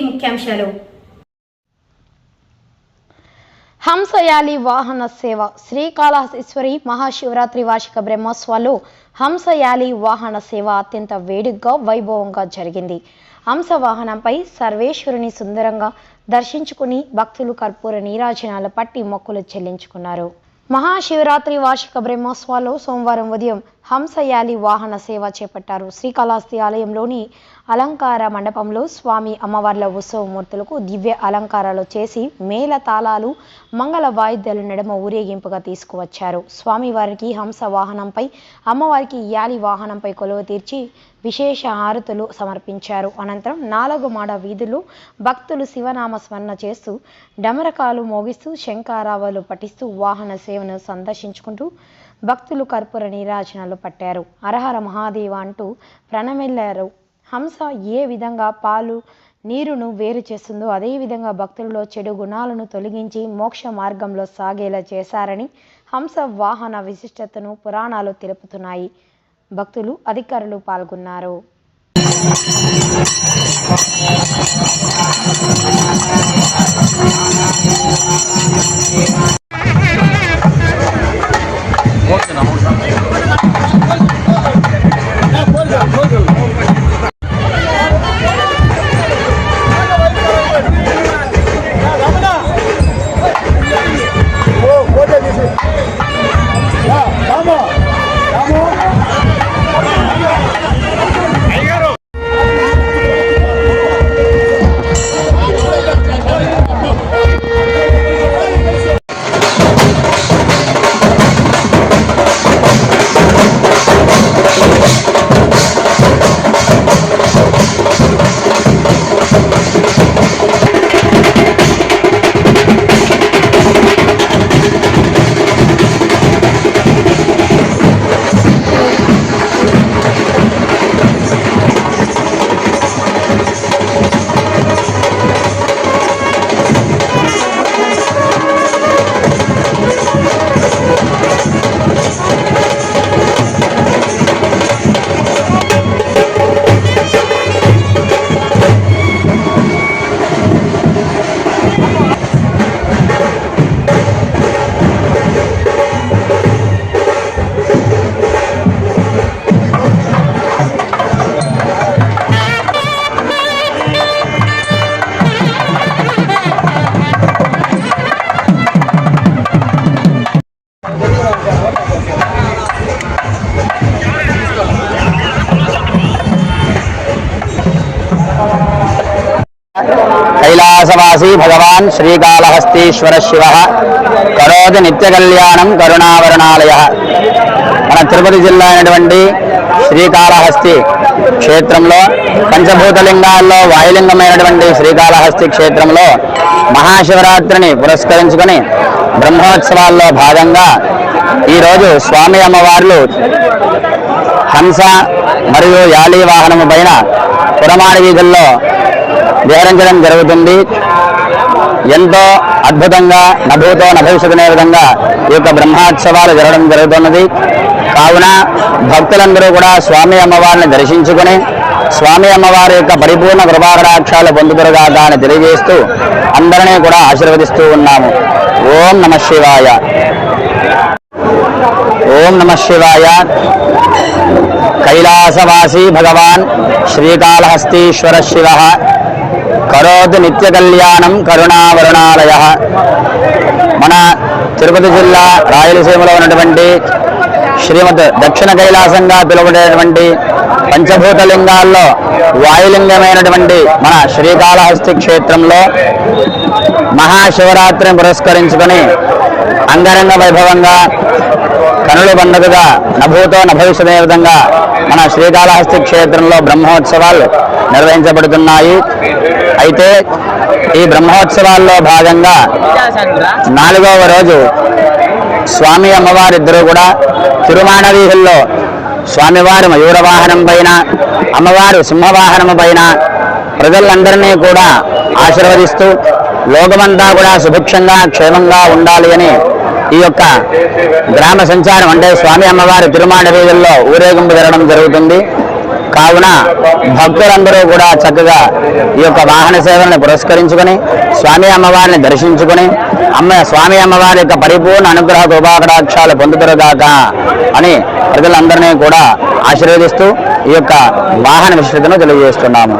ముఖ్యాంశాలు. హంసయాలి వాహన సేవ. శ్రీకాళహస్తీశ్వరి మహాశివరాత్రి వార్షిక బ్రహ్మోత్సవాలు హంసయాలి వాహన సేవ అత్యంత వేడుగ్గా వైభవంగా జరిగింది. హంస వాహనంపై సర్వేశ్వరుని సుందరంగా దర్శించుకుని భక్తులు కర్పూర నీరాజనాల పట్టి మొక్కులు చెల్లించుకున్నారు. మహాశివరాత్రి వార్షిక బ్రహ్మోత్సవాల్లో సోమవారం ఉదయం హంసయాలి వాహన సేవ చేపట్టారు. శ్రీకాళహస్తి ఆలయంలోని అలంకార మండపంలో స్వామి అమ్మవార్ల ఉత్సవమూర్తులకు దివ్య అలంకారాలు చేసి మేళ తాళాలు మంగళ వాయిద్యాల నడుమ ఊరేగింపుగా తీసుకువచ్చారు. స్వామివారికి హంస వాహనంపై అమ్మవారికి యాలి వాహనంపై కొలువ తీర్చి విశేష హారతులు సమర్పించారు. అనంతరం నాలుగు మాడ వీధులు భక్తులు శివనామ స్మరణ చేస్తూ డమరకాలు మోగిస్తూ శంకారావాలు పఠిస్తూ వాహన సేవను సందర్శించుకుంటూ భక్తులు కర్పూర నీరాజనాలు పట్టారు. అరహర మహాదేవ అంటూ ప్రణమిల్లారు. హంస ఏ విధంగా పాలు నీరును వేరు చేస్తుందో అదేవిధంగా భక్తులలో చెడు గుణాలను తొలగించి మోక్ష మార్గంలో సాగేలా చేశారని హంస వాహన విశిష్టతను పురాణాలు తెలుపుతున్నాయి. భక్తులు అధికారులు పాల్గొన్నారు. కైలాసవాసీ భగవాన్ శ్రీకాళహస్తీశ్వర శివ. కరోతి నిత్య కళ్యాణం కరుణావరణాలయ. మన తిరుపతి జిల్లా అయినటువంటి శ్రీకాళహస్తి క్షేత్రంలో పంచభూతలింగాల్లో వాయులింగమైనటువంటి శ్రీకాళహస్తి క్షేత్రంలో మహాశివరాత్రిని పురస్కరించుకొని బ్రహ్మోత్సవాల్లో భాగంగా ఈరోజు స్వామి అమ్మవార్లు హంస మరియు యాలీ వాహనము పైన పురమాణ వీధుల్లో విహరించడం జరుగుతుంది. ఎంతో అద్భుతంగా నభూతో నభవిష్యతనే విధంగా ఈ యొక్క బ్రహ్మోత్సవాలు జరగడం జరుగుతున్నది. కావున భక్తులందరూ కూడా స్వామి అమ్మవారిని దర్శించుకుని స్వామి అమ్మవారి యొక్క పరిపూర్ణ కృపాకటాక్షాలు పొందుతురుగాక అని తెలియజేస్తూ అందరినీ కూడా ఆశీర్వదిస్తూ ఉన్నాము. ఓం నమ శివాయ. ఓం నమ శివాయ. కైలాసవాసీ భగవాన్ శ్రీకాళహస్తీశ్వర శివ. కరోద్ నిత్యకళ్యాణం కరుణావరుణాలయ. మన తిరుపతి జిల్లా రాయలసీమలో ఉన్నటువంటి శ్రీమద్ దక్షిణ కైలాసంగా పిలువబడేటువంటి పంచభూతలింగాల్లో వాయులింగమైనటువంటి మన శ్రీకాళహస్తి క్షేత్రంలో మహాశివరాత్రిని పురస్కరించుకొని అంగరంగ వైభవంగా కనుల పండుగగా నభూతో నభవిష్యదే విధంగా మన శ్రీకాళహస్తి క్షేత్రంలో బ్రహ్మోత్సవాలు నిర్వహించబడుతున్నాయి. అయితే ఈ బ్రహ్మోత్సవాల్లో భాగంగా నాలుగవ రోజు స్వామి అమ్మవారిద్దరూ కూడా తిరుమాణ వీధుల్లో స్వామివారి మయూర వాహనం పైన అమ్మవారు సింహవాహనము పైన ప్రజలందరినీ కూడా ఆశీర్వదిస్తూ లోకమంతా కూడా సుభిక్షంగా క్షేమంగా ఉండాలి అని ఈ యొక్క గ్రామ సంచారం అంటే స్వామి అమ్మవారి తిరుమాడ వీధుల్లో ఊరేగింపు జరగడం జరుగుతుంది. కావున భక్తులందరూ కూడా చక్కగా ఈ యొక్క వాహన సేవలను పురస్కరించుకొని స్వామి అమ్మవారిని దర్శించుకొని అమ్మ స్వామి అమ్మవారి యొక్క పరిపూర్ణ అనుగ్రహ కృపాకటాక్షాలు పొందుతురుగాక అని ప్రజలందరినీ కూడా ఆశీర్వదిస్తూ ఈ యొక్క వాహన విశిష్టతను తెలియజేస్తున్నాము.